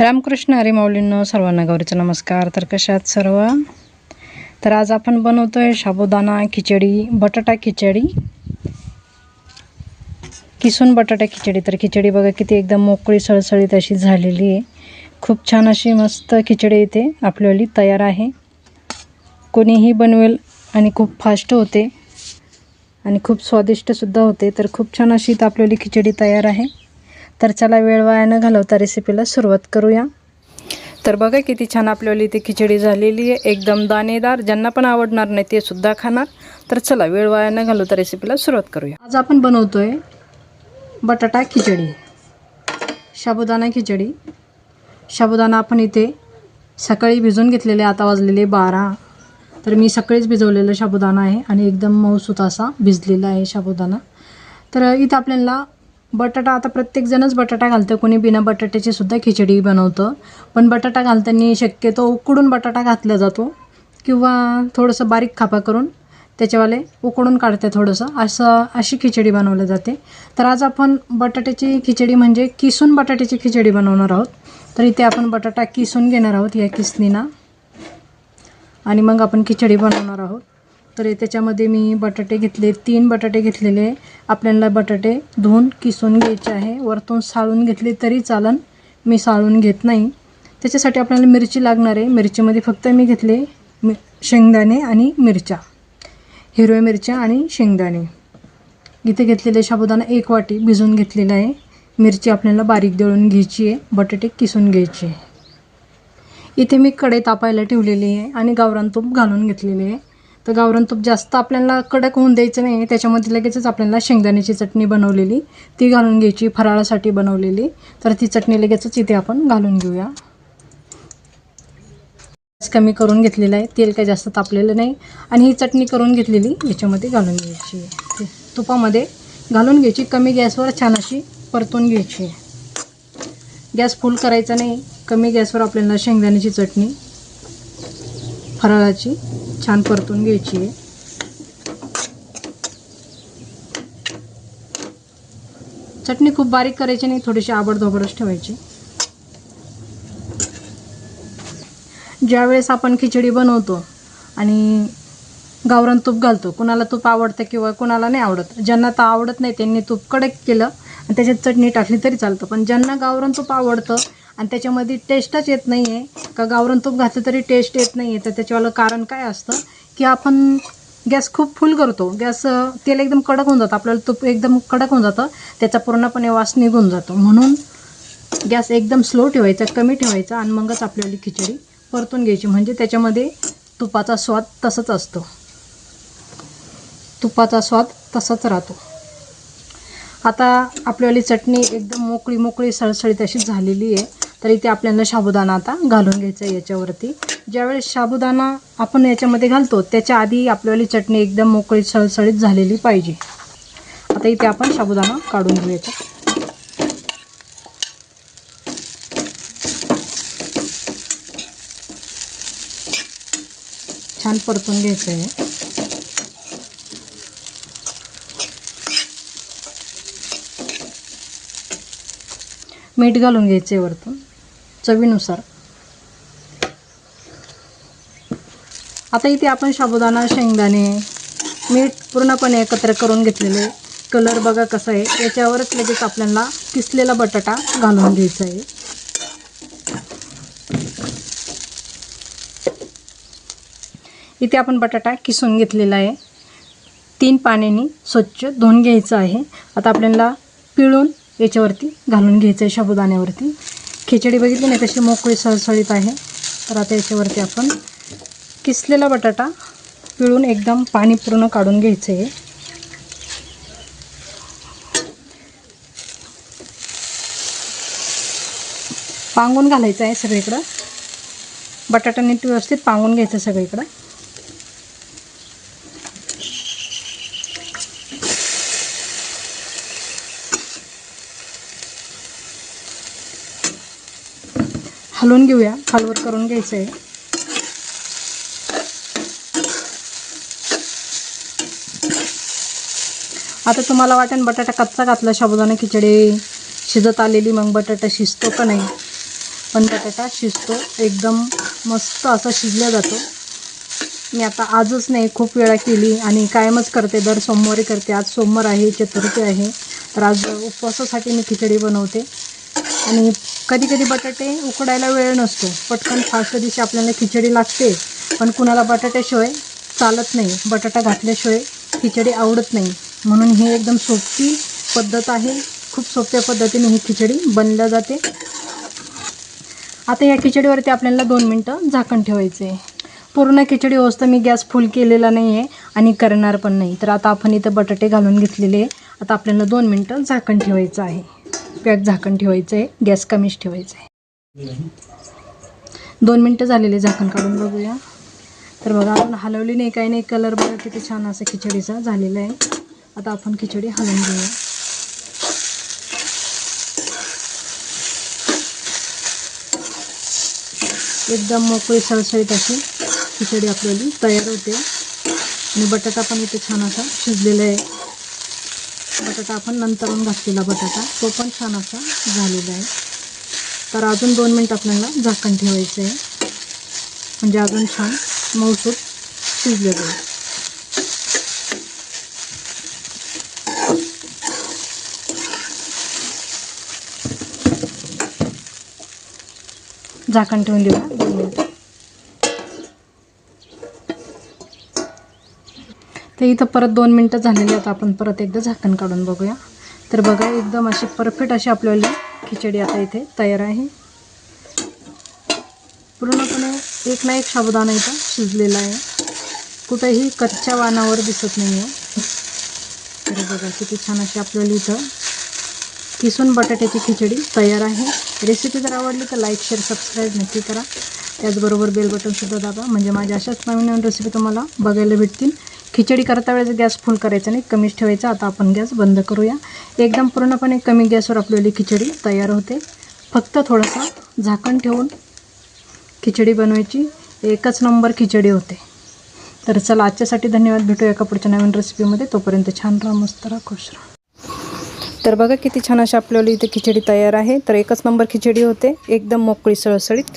रामकृष्ण हरिमाऊलींनो सर्वांना गौरीचा नमस्कार. तर कशात सर्व? तर आज आपण बनवतो आहे साबुदाणा खिचडी बटाटा खिचडी किसून बटाटा खिचडी. तर खिचडी बघा किती एकदम मोकळी सळसळीत अशी झालेली आहे. खूप छान अशी मस्त खिचडी इथे आपल्याली तयार आहे. कोणीही बनवेल आणि खूप फास्ट होते आणि खूप स्वादिष्टसुद्धा होते. तर खूप छान अशी इथं आपल्याली खिचडी तयार आहे. तर चला वेळ वाया न घालवता रेसिपीला सुरुवात करूया. तर बघा किती छान आपल्याला इथे खिचडी झालेली आहे. एकदम दाणेदार. ज्यांना पण आवडणार नाही ते सुद्धा खाणार. तर चला वेळ वाया न घालवता रेसिपीला सुरुवात करूया. आज आपण बनवतोय बटाटा खिचडी. साबुदाणा खिचडी. साबुदाणा आपण इथे सकाळी भिजवून घेतलेले आता वाजलेले बारा. तर मी सकाळीच भिजवलेलं साबुदाणा आहे आणि एकदम मऊसूत असा भिजलेला आहे साबुदाणा तर इथं आपल्याला बटाटा आता प्रत्येकजणच बटाटा घालतं कोणी बिना बटाट्याची सुद्धा खिचडी बनवतं. पण बटाटा घालताना शक्यतो उकडून बटाटा घातला जातो किंवा थोडंसं बारीक खापा करून त्याच्यावाले उकडून काढते थोडंसं. असं अशी खिचडी बनवली जाते. तर आज आपण बटाट्याची खिचडी म्हणजे किसून बटाट्याची खिचडी बनवणार आहोत. तर इथे आपण बटाटा किसून घेणार आहोत या किसनीना आणि मग आपण खिचडी बनवणार आहोत. तर त्याच्यामध्ये मी बटाटे घेतले तीन बटाटे घेतलेले. आपल्याला बटाटे धुवून किसून घ्यायचे आहे. वरतून साळून घेतले तरी चालन. मी साळून घेत नाही. त्याच्यासाठी आपल्याला मिरची लागणार आहे. मिरचीमध्ये फक्त मी घेतले मि शेंगदाणे आणि मिरच्या. हिरव्या मिरच्या आणि शेंगदाणे. इथे घेतलेले साबुदाणा एक वाटी भिजवून घेतलेला आहे. मिरची आपल्याला बारीक दळून घ्यायची आहे. बटाटे किसून घ्यायचे. इथे मी कढई तापायला ठेवलेली आहे आणि गावरान तूप घालून घेतलेले आहे. तर गावरान तूप जास्त आपल्याला कडक होऊन द्यायचं नाही. त्याच्यामध्ये लगेचच आपल्याला शेंगदाण्याची चटणी बनवलेली. ती घालून घ्यायची फराळासाठी बनवलेली. तर ती चटणी लगेचच इथे आपण घालून घेऊया. गॅस कमी करून घेतलेलं आहे. तेल काही जास्त तापलेलं नाही. आणि ही चटणी करून घेतलेली याच्यामध्ये घालून घ्यायची. तुपामध्ये घालून घ्यायची. कमी गॅसवर छान अशी परतून घ्यायची. गॅस फुल करायचा नाही. कमी गॅसवर आपल्याला शेंगदाण्याची चटणी फराळाची छान परतून घ्यायची. आहे चटणी खूप बारीक करायची नाही थोडीशी आबडधोबडच ठेवायची. ज्यावेळेस आपण खिचडी बनवतो आणि गावरान तूप घालतो कुणाला तूप आवडतं किंवा कुणाला नाही आवडत ज्यांना तर आवडत नाही त्यांनी तूप कडक केलं आणि त्याच्यात चटणी टाकली तरी चालतं. पण ज्यांना गावरान तूप आवडतं आणि त्याच्यामध्ये टेस्टच येत नाही आहे का गावरण तूप घातलं तरी टेस्ट येत नाही आहे तर त्याच्यावालं कारण काय असतं? की आपण गॅस खूप फुल करतो. गॅस तेल एकदम कडक होऊन जातं. आपल्याला तूप एकदम कडक होऊन जातं. त्याचा पूर्णपणे वास निघून जातो. म्हणून गॅस एकदम स्लो ठेवायचा कमी ठेवायचा आणि मगच आपल्याला खिचडी परतून घ्यायची. म्हणजे त्याच्यामध्ये तुपाचा स्वाद तसंच असतो. तुपाचा स्वाद तसाच राहतो. आता आपल्यावाली चटणी एकदम मोकळी मोकळी सळसळीत अशी झालेली आहे. तर इथे आपल्याला साबुदाणा आता घालून घ्यायचा आहे याच्यावरती. ज्यावेळेस साबुदाणा आपण याच्यामध्ये घालतो त्याच्या आधी आपल्यावाली चटणी एकदम मोकळी सळसळीत झालेली पाहिजे. आता इथे आपण साबुदाणा काढून घेऊयाचा छान परतून घ्यायचं आहे मीठ घालून घ्यायचं आहे वरतून. चवीनुसार. आता इथे आपण साबुदाणा शेंगदाणे मीठ पूर्णपणे एकत्र करून घेतलेले. कलर बघा कसा आहे. याच्यावरच लगेच आपल्याला किसलेला बटाटा घालून घ्यायचा आहे. इथे आपण बटाटा किसून घेतलेला आहे. तीन पाण्याने स्वच्छ धुवून घ्यायचं आहे. आता आपल्याला पिळून याच्यावरती घालून घ्यायचं आहे साबुदाण्यावरती. खिचडी बघितली नाही तशी मोकळी सळसळीत आहे. तर आता याच्यावरती आपण किसलेला बटाटा पिळून एकदम पाणी पूर्ण काढून घ्यायचं आहे पांगून घालायचं आहे सगळीकडं. बटाटा नीट व्यवस्थित पांगून घ्यायचं सगळीकडं. हलवून घेऊया. हलवत करून घ्यायचं आहे आता तुम्हाला वाटेन बटाटा कच्चा घातला शाबुदाना खिचडी. शिजत आलेली मग बटाटा शिजतो का नाही? पण बटाटा शिजतो. एकदम मस्त असा शिजला जातो. मी आता आजच नाही खूप वेळा केली आणि कायमच करते. दर सोमवारी करते. आज सोमवार आहे चतुर्थी आहे. तर आज उपवासासाठी मी खिचडी बनवते. आणि कधी कधी बटाटे उकडायला वेळ नसतो. पटकन फास्ट दिवशी आपल्याला खिचडी लागते पण कुणाला बटाट्याशिवाय चालत नाही. बटाटा घातल्याशिवाय खिचडी आवडत नाही. म्हणून ही एकदम सोपी पद्धत आहे. खूप सोप्या पद्धतीने ही खिचडी बनल्या जाते. आता या खिचडीवरती आपल्याला दोन मिनटं झाकण ठेवायचं आहे पूर्ण खिचडी होतं मी गॅस फुल केलेला नाही आहे आणि करणार पण नाही. तर आता आपण इथं बटाटे घालून घेतलेले आहे आता आपल्याला दोन मिनटं झाकण ठेवायचं आहे. पॅक झाकण ठेवायचं आहे गॅस कमीच ठेवायचं आहे दोन मिनटं झालेले झाकण काढून बघूया. तर बघा आपण हलवली नाही काही नाही कलर बघा किती छान असं खिचडीचा झालेला आहे. आता आपण खिचडी हलवून घेऊया. एकदम मोकळी सळसळीत अशी खिचडी आपल्याली तयार होते. आणि बटाटा पण इथे छान असा शिजलेला आहे. बटाटा आपण नंतरून घातलेला बटाटा. तो पण छान असा झालेला आहे. तर अजून दोन मिनटं आपल्याला झाकण ठेवायचं आहे. म्हणजे अजून छान मऊसूत शिजलेलं आहे. झाकण ठेवून देऊया दोन मिनटं. तर इथं परत दोन मिनटं झालेली आहेत. आपण परत एकदा झाकण काढून बघूया. तर बघा एकदम अशी परफेक्ट अशी आपल्याला खिचडी आता इथे तयार आहे. पूर्णपणे एक ना एक साबुदाणा इथं शिजलेला आहे. कुठेही कच्च्या वाणावर दिसत नाही आहे तर बघा किती छान अशी आपल्याला इथं किसून बटाट्याची खिचडी तयार आहे. रेसिपी जर आवडली तर लाईक शेअर सबस्क्राईब नक्की करा. त्याचबरोबर बेल बटनसुद्धा दाबा. म्हणजे माझ्या अशाच नवीन नवीन रेसिपी तुम्हाला बघायला भेटतील. खिचडी करता वेळेस गॅस फुल करायचा नाही कमीच ठेवायचा. आता आपण गॅस बंद करूया. एकदम पूर्णपणे कमी गॅसवर आपल्याली खिचडी तयार होते. फक्त थोडंसं झाकण ठेवून खिचडी बनवायची. एकच नंबर खिचडी होते. तर चला आजच्यासाठी धन्यवाद. भेटूया एका पुढच्या नवीन रेसिपीमध्ये तोपर्यंत छान राहा मस्त राहा खुश राहा. तर बघा किती छान अशी आपल्याला इथे खिचडी तयार आहे. तर एकच नंबर खिचडी होते. एकदम मोकळी सळसळीत.